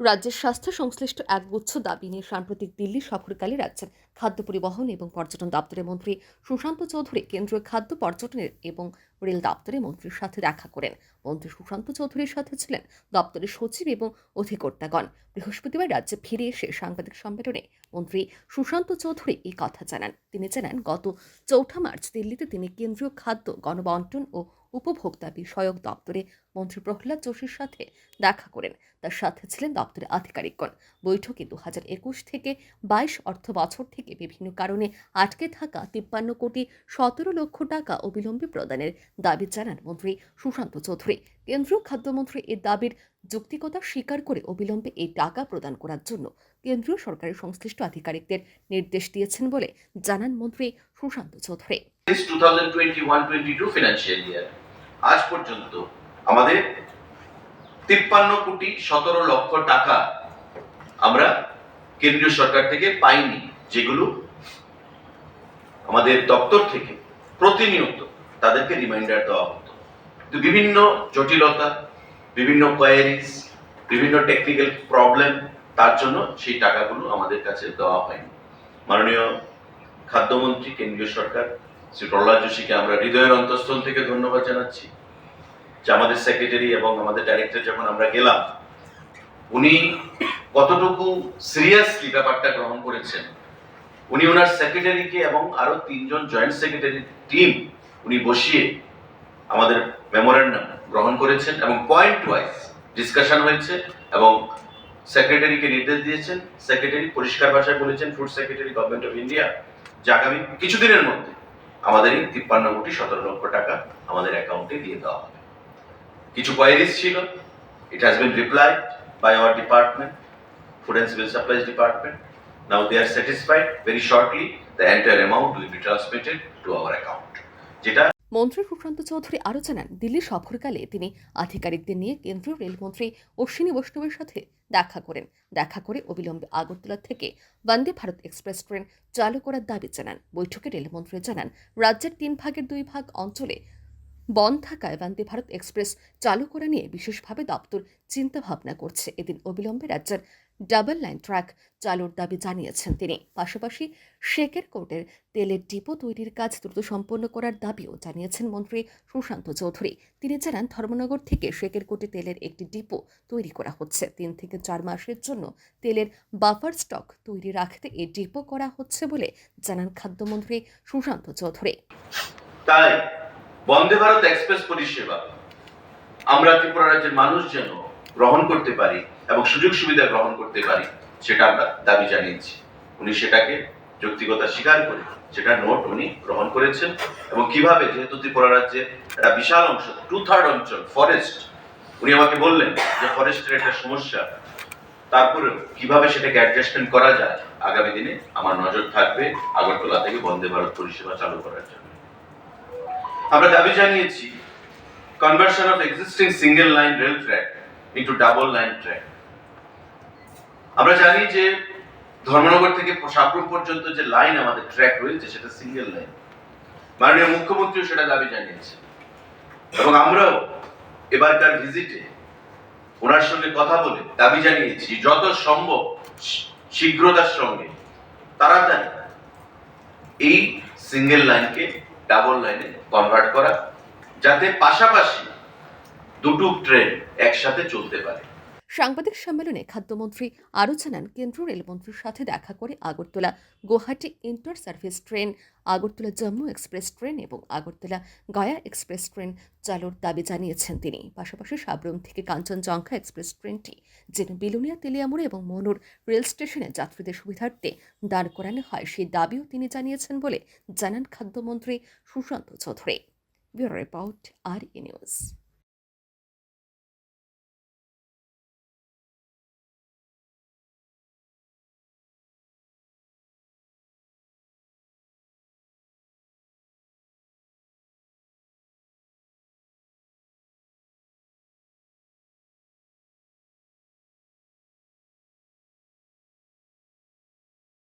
রাজ্যের স্বাস্থ্য সংশ্লিষ্ট একগুচ্ছ দাবি নিয়ে সাম্প্রতিক দিল্লি সফরকালে রাজ্যের খাদ্য পরিবহন এবং পর্যটন দপ্তরের মন্ত্রী সুশান্ত চৌধুরী কেন্দ্রীয় খাদ্য পর্যটনের এবং রেল দপ্তরের মন্ত্রীর সাথে দেখা করেন। মন্ত্রী সুশান্ত চৌধুরীর সাথে ছিলেন দপ্তরের সচিব এবং অধিকর্তাগণ। বৃহস্পতিবার রাজ্যে ফিরে এসে সাংবাদিক সম্মেলনে মন্ত্রী সুশান্ত চৌধুরী এই কথা জানান। তিনি জানান, গত চৌঠা মার্চ দিল্লিতে তিনি কেন্দ্রীয় খাদ্য, গণবন্টন ও উপভোক্তা বিষয়ক দপ্তরে মন্ত্রী প্রহ্লাদ যোশীর সাথে দেখা করেন। তার সাথে ছিলেন দপ্তরের আধিকারিকগণ। বৈঠকে দু হাজার একুশ থেকে বাইশ অর্থ বছর থেকে বিভিন্ন কারণে আটকে থাকা তিপ্পান্ন কোটি সতেরো লক্ষ টাকা অবিলম্বে প্রদানের দাবি জানান মন্ত্রী সুশান্ত চৌধুরী। কেন্দ্রীয় খাদ্যমন্ত্রী এই দাবির যৌক্তিকতা স্বীকার করে অবিলম্বে এই টাকা প্রদান করার জন্য কেন্দ্রীয় সরকারের সংশ্লিষ্ট আধিকারিকদের নির্দেশ দিয়েছেন বলে জানান মন্ত্রী Sushanta Chowdhury. Since 2021-22 financial year আজ পর্যন্ত আমাদের তিপ্পান্ন কোটি সতেরো লক্ষ টাকা আমরা কেন্দ্রীয় সরকার থেকে পাইনি, যেগুলো আমাদের দপ্তর থেকে প্রতিনিয়ত তাদেরকে রিমাইন্ডার দেওয়া হতো। কিন্তু বিভিন্ন জটিলতা, বিভিন্ন কোয়ারিজ বিভিন্ন টেকনিক্যাল প্রবলেম তার জন্য সেই টাকাগুলো আমাদের কাছে দেওয়া হয়নি। মাননীয় খাদ্যমন্ত্রী, কেন্দ্রীয় সরকার, শ্রী প্রহ্লাদ যোশীকে আমরা হৃদয়ের অন্তঃস্থল থেকে ধন্যবাদ জানাচ্ছি যে আমাদের সেক্রেটারি এবং আমাদের ডাইরেক্টর যখন আমরা গেলাম, উনি কতটুকু সিরিয়াসলি ব্যাপারটা গ্রহণ করেছেন, উনি ওনার সেক্রেটারিকে এবং আরও তিনজন জয়েন্ট সেক্রেটারি টিম উনি বসিয়ে আমাদের মেমোরেন্ডাম গ্রহণ করেছেন এবং পয়েন্ট ওয়াইজ ডিসকাশন হয়েছে এবং সেক্রেটারিকে নির্দেশ দিয়েছেন। সেক্রেটারি পরিষ্কার ভাষায় বলেছেন food secretary government of India যে আগামী কিছুদিনের মধ্যে আমাদের এই তিপ্পান্ন কোটি সতেরো লক্ষ টাকা আমাদের অ্যাকাউন্টে দিয়ে দেওয়া হবে। কিছু কোয়ারিজ ছিল। It has been reply by our department food and civil supplies department now they are satisfied very shortly the entire amount will be transmitted to our account যেটা মন্ত্রী সুশান্ত চৌধুরী আরও জানান দিল্লি সফরকালে তিনি আধিকারিকদের নিয়ে কেন্দ্রীয় রেলমন্ত্রী অশ্বিনী বৈষ্ণবের সাথে দেখা করেন। দেখা করে অবিলম্বে আগরতলা থেকে বন্দে ভারত এক্সপ্রেস ট্রেন চালু করার দাবি জানান। বৈঠকে রেলমন্ত্রী জানান, রাজ্যের তিন ভাগের দুই ভাগ অঞ্চলে বন থাকায় বন্দে ভারত এক্সপ্রেস চালু করা নিয়ে বিশেষভাবে দপ্তর চিন্তাভাবনা করছে। এদিন অবিলম্বে রাজ্যের ডাবল লাইন ট্র্যাক চালুর দাবি জানিয়েছেন তিনি। পাশাপাশি শেকের কোর্টের তেলের ডিপো তৈরির কাজ দ্রুত সম্পন্ন করার দাবিও জানিয়েছেন মন্ত্রী সুশান্ত চৌধুরী। তিনি জানান, ধর্মনগর থেকে শেকের কোটে তেলের একটি ডিপো তৈরি করা হচ্ছে। তিন থেকে চার মাসের জন্য তেলের বাফার স্টক তৈরি রাখতে এই ডিপো করা হচ্ছে বলে জানান খাদ্যমন্ত্রী সুশান্ত চৌধুরী। তাই বন্দে ভারত এক্সপ্রেস পরিষেবা, আমরা ত্রিপুরা রাজ্যের মানুষ যেন গ্রহণ করতে পারি এবং সুযোগ সুবিধা গ্রহণ করতে পারি, সেটা আমরা দাবি জানিয়েছি। উনি সেটাকে যৌক্তিকতা স্বীকার করে সেটা নোট উনি গ্রহণ করেছেন এবং কীভাবে যেহেতু ত্রিপুরা রাজ্যের একটা বিশাল অংশ টু থার্ড অঞ্চল ফরেস্ট উনি আমাকে বললেন যে ফরেস্টের একটা সমস্যা, তারপরেও কীভাবে সেটাকে অ্যাডজাস্টমেন্ট করা যায় আগামী দিনে আমার নজর থাকবে আগরতলা থেকে বন্দে ভারত পরিষেবা চালু করার জন্য। আমরা দাবি জানিয়েছি conversion of existing single line rail track into double line track আমরা জানি যে ধর্মনগর থেকে সাবরুম পর্যন্ত যে লাইন আমাদের ট্র্যাক রয়েছে, সেটা সিঙ্গেল লাইন মাননীয় মুখ্যমন্ত্রীও সেটা দাবি জানিয়েছে এবং আমরাও এবারকার ভিজিটে ওনার সঙ্গে কথা বলে দাবি জানিয়েছি, যত সম্ভব শীঘ্রতার সঙ্গে, তাড়াতাড়ি এই সিঙ্গেল লাইনকে ডাবল লাইনে কনভার্ট করা, যাতে পাশাপাশি দুটো ট্রেন একসাথে চলতে পারে। সাংবাদিক সম্মেলনে খাদ্যমন্ত্রী আরও জানান, কেন্দ্রীয় রেলমন্ত্রীর সাথে দেখা করে Agartala Guwahati inter service train, Agartala Jammu express train এবং আগরতলা গয়া এক্সপ্রেস ট্রেন চালুর দাবি জানিয়েছেন তিনি। পাশাপাশি সাবরুম থেকে কাঞ্চনজঙ্ঘা এক্সপ্রেস ট্রেনটি যেন বিলুনিয়া, তেলিয়ামুড় এবং মনুর রেল স্টেশনে যাত্রীদের সুবিধার্থে দাঁড় করানো হয়, সেই দাবিও তিনি জানিয়েছেন বলে জানান খাদ্যমন্ত্রী Sushanta Chowdhury. R E news.